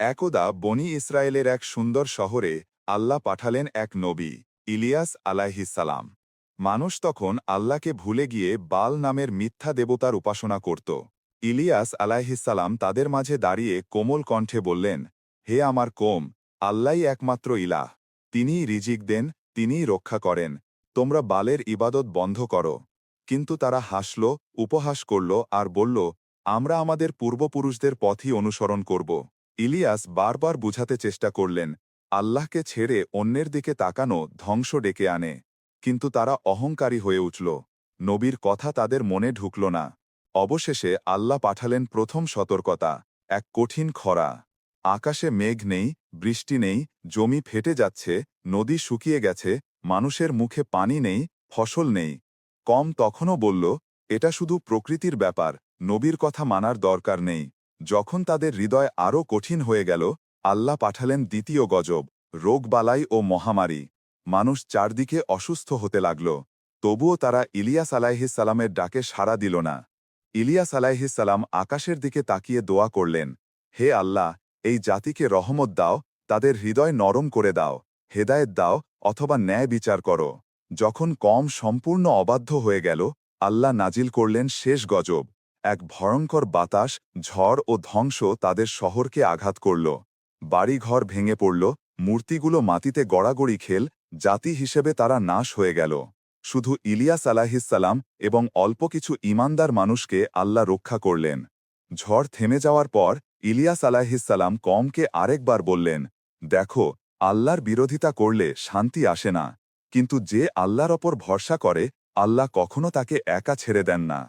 একদা বনি ইসরায়েলের এক সুন্দর শহরে আল্লাহ পাঠালেন এক নবী, ইলিয়াস আলাইহিসালাম মানুষ তখন আল্লাহকে ভুলে গিয়ে বাল নামের মিথ্যা দেবতার উপাসনা করত। ইলিয়াস আলাইহিসালাম তাদের মাঝে দাঁড়িয়ে কোমল কণ্ঠে বললেন, হে আমার কোম, আল্লাহই একমাত্র ইলাহ। তিনিই রিজিক দেন, তিনিই রক্ষা করেন। তোমরা বালের ইবাদত বন্ধ করো। কিন্তু তারা হাসল, উপহাস করল আর বলল, আমরা আমাদের পূর্বপুরুষদের পথই অনুসরণ করব। ইলিয়াস বারবার বুঝাতে চেষ্টা করলেন, আল্লাহকে ছেড়ে অন্যের দিকে তাকানো ধ্বংস ডেকে আনে। কিন্তু তারা অহংকারী হয়ে উঠল। নবীর কথা তাদের মনে ঢুকল না। অবশেষে আল্লাহ পাঠালেন প্রথম সতর্কতা, এক কঠিন খরা। আকাশে মেঘ নেই, বৃষ্টি নেই, জমি ফেটে যাচ্ছে, নদী শুকিয়ে গেছে, মানুষের মুখে পানি নেই, ফসল নেই। কম তখনও বলল, এটা শুধু প্রকৃতির ব্যাপার, নবীর কথা মানার দরকার নেই। যখন তাদের হৃদয় আরও কঠিন হয়ে গেল, আল্লাহ পাঠালেন দ্বিতীয় গজব, রোগবালাই ও মহামারী। মানুষ চারদিকে অসুস্থ হতে লাগল। তবুও তারা ইলিয়াস আলাইহিসালামের ডাকে সাড়া দিল না। ইলিয়াস আলাইহিসালাম আকাশের দিকে তাকিয়ে দোয়া করলেন, হে আল্লাহ, এই জাতিকে রহমত দাও, তাদের হৃদয় নরম করে দাও, হেদায়েত দাও, অথবা ন্যায় বিচার করো। যখন কম সম্পূর্ণ অবাধ্য হয়ে গেল, আল্লাহ নাজিল করলেন শেষ গজব। এক ভয়ঙ্কর বাতাস, ঝড় ও ধ্বংস তাদের শহরকে আঘাত করল। বাড়িঘর ভেঙে পড়ল, মূর্তিগুলো মাটিতে গড়াগড়ি খেল, জাতি হিসেবে তারা নাশ হয়ে গেল। শুধু ইলিয়াস আলাহিসাল্লাম এবং অল্প কিছু ইমানদার মানুষকে আল্লাহ রক্ষা করলেন। ঝড় থেমে যাওয়ার পর ইলিয়াস আলাহিসাল্লাম কমকে আরেকবার বললেন, দেখো, আল্লাহর বিরোধিতা করলে শান্তি আসে না। কিন্তু যে আল্লাহর ওপর ভরসা করে, আল্লাহ কখনো তাকে একা ছেড়ে দেন না।